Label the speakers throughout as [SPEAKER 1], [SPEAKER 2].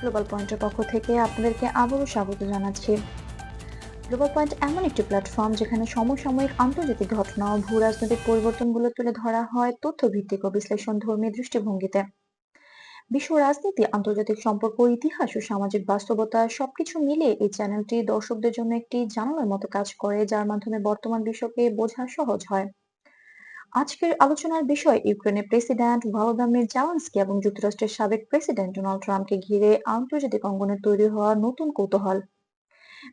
[SPEAKER 1] Global পয়েন্টের পক্ষ থেকে আপনাদেরকে আবারও স্বাগত জানাচ্ছি। গ্লোবাল পয়েন্ট এমন একটি প্ল্যাটফর্ম যেখানে সমসাময়িক আন্তর্জাতিক ঘটনা ভূ রাজনৈতিক পরিবর্তনগুলো তুলে ধরা হয় তথ্য ভিত্তিক ও বিশ্লেষণ ধর্মী দৃষ্টিভঙ্গিতে। বিশ্ব রাজনীতি, আন্তর্জাতিক সম্পর্ক, ইতিহাস ও সামাজিক বাস্তবতা সবকিছু মিলিয়ে এই চ্যানেলটি দর্শকদের জন্য একটি জানালার মতো কাজ করে, যার মাধ্যমে বর্তমান বিশ্বকে বোঝা সহজ হয়। আজকের আলোচনার বিষয়, ইউক্রেনের প্রেসিডেন্ট ভলোদিমির জেলেনস্কি এবং যুক্তরাষ্ট্রের সাবেক প্রেসিডেন্ট ডোনাল্ড ট্রাম্পকে ঘিরে আন্তর্জাতিক অঙ্গনে তৈরি হওয়া নতুন কৌতূহল।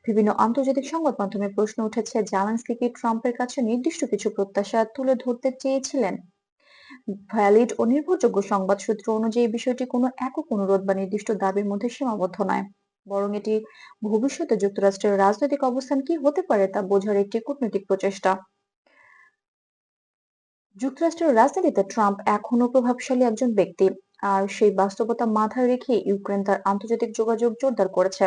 [SPEAKER 1] বিভিন্ন আন্তর্জাতিক সংবাদ মাধ্যমে প্রশ্ন উঠেছে, জেলেনস্কি কি ট্রাম্পের কাছে নির্দিষ্ট কিছু প্রত্যাশা তুলে ধরতে চেয়েছিলেন? ভ্যালিড ও নির্ভরযোগ্য সংবাদ সূত্র অনুযায়ী বিষয়টি কোনো একক অনুরোধ বা নির্দিষ্ট দাবির মধ্যে সীমাবদ্ধ নয়। বরং এটি ভবিষ্যতে যুক্তরাষ্ট্রের রাজনৈতিক অবস্থান কি হতে পারে তা বোঝার একটি কূটনৈতিক প্রচেষ্টা। যুক্তরাষ্ট্রের রাজনীতিতে ট্রাম্প এখনও প্রভাবশালী একজন ব্যক্তি। আর সেই বাস্তবতা মাথায় রেখে ইউক্রেন তার আন্তর্জাতিক যোগাযোগ জোরদার করেছে।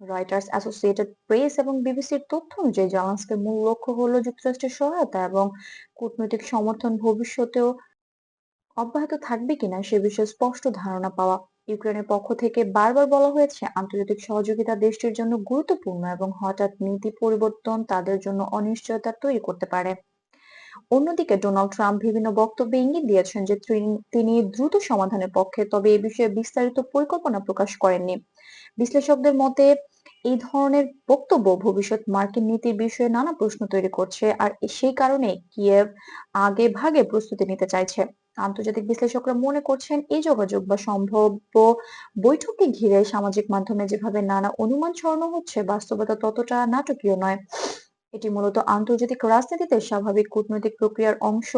[SPEAKER 1] রয়টার্স অ্যাসোসিয়েটেড প্রেস এবং বিবিসির তথ্য অনুযায়ী জালান্সকের মূল লক্ষ্য হলো যুক্তরাষ্ট্রের সহায়তা এবং কূটনৈতিক সমর্থন ভবিষ্যতেও অব্যাহত থাকবে কিনা সে বিষয়ে স্পষ্ট ধারণা পাওয়া। ইউক্রেনের পক্ষ থেকে বারবার বলা হয়েছে, আন্তর্জাতিক সহযোগিতা দেশটির জন্য গুরুত্বপূর্ণ এবং হঠাৎ নীতি পরিবর্তন তাদের জন্য অনিশ্চয়তা তৈরি করতে পারে। অন্যদিকে ডোনাল্ড ট্রাম্প বিভিন্ন বক্তব্যে ইঙ্গিত দিয়েছেন যে তিনি- দ্রুত সমাধানের পক্ষে, তবে এ বিষয়ে বিস্তারিত পরিকল্পনা প্রকাশ করেননি। বিশ্লেষকদের মতে, এই ধরনের বক্তব্য ভবিষ্যৎ মার্কিন নীতির বিষয়ে নানা প্রশ্ন তৈরি করছে, আর সেই কারণে কিয়েভ আগে ভাগে প্রস্তুতি নিতে চাইছে। আন্তর্জাতিক বিশ্লেষকরা মনে করছেন এই যোগাযোগ বা সম্ভাব্য বৈঠককে ঘিরে সামাজিক মাধ্যমে যেভাবে নানা অনুমান ছড়ানো হচ্ছে, বাস্তবতা ততটা নাটকীয় নয়। এটি মূলত আন্তর্জাতিক রাজনীতিতে স্বাভাবিক কূটনৈতিক প্রক্রিয়ার অংশ,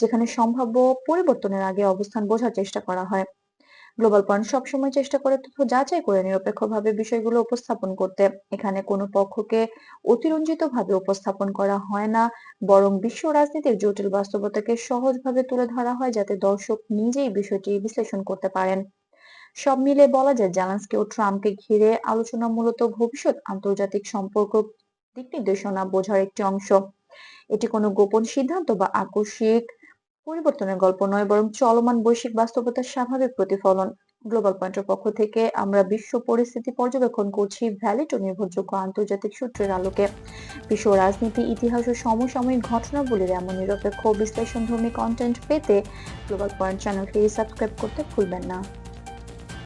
[SPEAKER 1] যেখানে সম্ভাব্য পরিবর্তনের আগে অবস্থান বোঝার চেষ্টা করা হয়। গ্লোবাল পয়েন্ট সবসময় চেষ্টা করে তথ্য যাচাই করে নিরপেক্ষভাবে বিষয়গুলো উপস্থাপন করতে। এখানে কোনো পক্ষকে অতিরঞ্জিত ভাবে উপস্থাপন করা হয় না, বরং বিশ্ব রাজনীতির জটিল বাস্তবতাকে সহজভাবে তুলে ধরা হয় যাতে দর্শক নিজেই বিষয়টি বিশ্লেষণ করতে পারেন। সব মিলে বলা যায়, জেলেনস্কি ও ট্রাম্পকে ঘিরে আলোচনা মূলত ভবিষ্যৎ আন্তর্জাতিক সম্পর্ক দিক নির্দেশনা বোঝার একটি অংশ। এটি কোনো গোপন সিদ্ধান্ত বা আকস্মিক পরিবর্তনের গল্প নয়, বরং চলমান বৈশ্বিক বাস্তবতার স্বাভাবিক প্রতিফলন। গ্লোবাল পয়েন্টের পক্ষ থেকে আমরা বিশ্ব পরিস্থিতি পর্যবেক্ষণ করছি ভ্যালিড ও নির্ভরযোগ্য আন্তর্জাতিক সূত্রের আলোকে। বিশ্ব রাজনীতি, ইতিহাস ও সমসাময়িক ঘটনাবলীর এমন নিরপেক্ষ বিশ্লেষণধর্মী কন্টেন্ট পেতে গ্লোবাল পয়েন্ট চ্যানেলটি সাবস্ক্রাইব করতে ভুলবেন না।